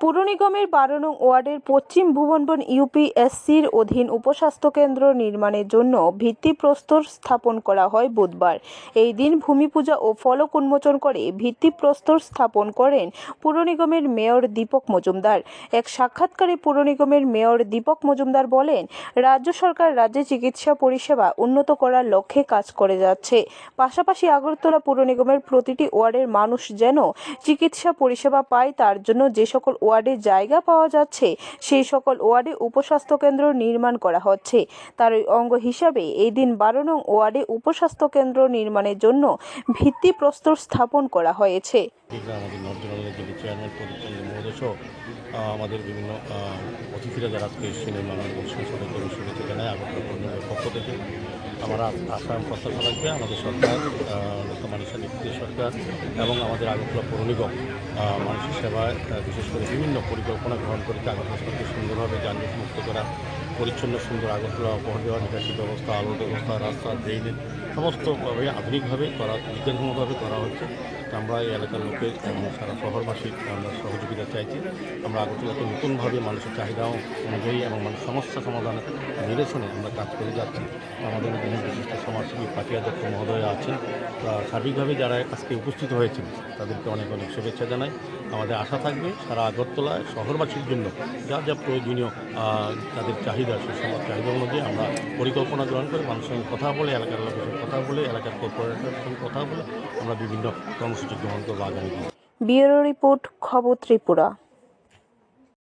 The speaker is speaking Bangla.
পুর নিগমের বারো নং ওয়ার্ডের পশ্চিম ভুবনবন ইউপিএসসির অধীন উপস্বাস্থ্য কেন্দ্র নির্মাণের জন্য ভিত্তিপ্রস্তর স্থাপন করা হয় বুধবার। এই দিন ভূমি পূজা ও ফলক উন্মোচন করে ভিত্তিপ্রস্তর স্থাপন করেন পুর নিগমের মেয়র দীপক মজুমদার। এক সাক্ষাৎকারে পুর নিগমের মেয়র দীপক মজুমদার বলেন, রাজ্য সরকার রাজ্যে চিকিৎসা পরিষেবা উন্নত করার লক্ষ্যে কাজ করে যাচ্ছে। পাশাপাশি আগরতলা পুর নিগমের প্রতিটি ওয়ার্ডের মানুষ যেন চিকিৎসা পরিষেবা পায় তার জন্য যে সকল ওয়ার্ডে জায়গা পাওয়া যাচ্ছে, সেই সকল ওয়ার্ডে উপস্বাস্থ্য কেন্দ্র নির্মাণ করা হচ্ছে। তার অঙ্গ হিসাবে এই দিন বারো নং ওয়ার্ডে উপস্বাস্থ্য কেন্দ্র নির্মাণের জন্য ভিত্তিপ্রস্তর স্থাপন করা হয়েছে। আমাদের বিভিন্ন অতিথিরা যারা আজকে এসেছিলেন আগরতলা পক্ষ থেকে আমার আ- আশা লাগবে প্রত্যাশা রাখবে আমাদের সরকার ডক্টর মানিসা সরকার এবং আমাদের আগরতলা পৌর নিগম মানুষের সেবায় বিশেষ করে বিভিন্ন পরিকল্পনা গ্রহণ করেছে আগরতলা সুন্দরভাবে যানজট মুক্ত করা পরিচ্ছন্ন, সুন্দর আগরতলা উপহার দেওয়া নিকাশি ব্যবস্থা আলোর ব্যবস্থা রাস্তা ড্রেনেজ সমস্তভাবে আধুনিকভাবে করা, বিজ্ঞানসম্মতভাবে করা হচ্ছে। আমরা এই এলাকার লোকের এবং সারা শহরবাসীর আমরা সহযোগিতা চাইছি। আমরা আগরতলাকে নতুনভাবে মানুষের চাহিদা অনুযায়ী এবং মানুষ সমস্যা সমাধানের নিরসনে আমরা কাজ করে যাচ্ছি। আমাদের মধ্যে বিশিষ্ট সমাজসেবী পাটিয়া দত্ত মহোদয় আছেন। সার্বিকভাবে যারা আজকে উপস্থিত হয়েছেন, তাদেরকে অনেক অনেক শুভেচ্ছা জানাই। আমাদের আশা থাকবে সারা আগরতলায় শহরবাসীর জন্য যা যা প্রয়োজনীয় তাদের চাহিদা সেই সব চাহিদা অনুযায়ী আমরা পরিকল্পনা গ্রহণ করে মানুষের সঙ্গে কথা বলে, এলাকার লোকের সঙ্গে কথা বলে, এলাকার কর্পোরেটের সঙ্গে কথা বলে আমরা বিভিন্ন কর্মসূচি গ্রহণ করব আগামী দিনে। ব্যুরো রিপোর্ট, খবর ত্রিপুরা।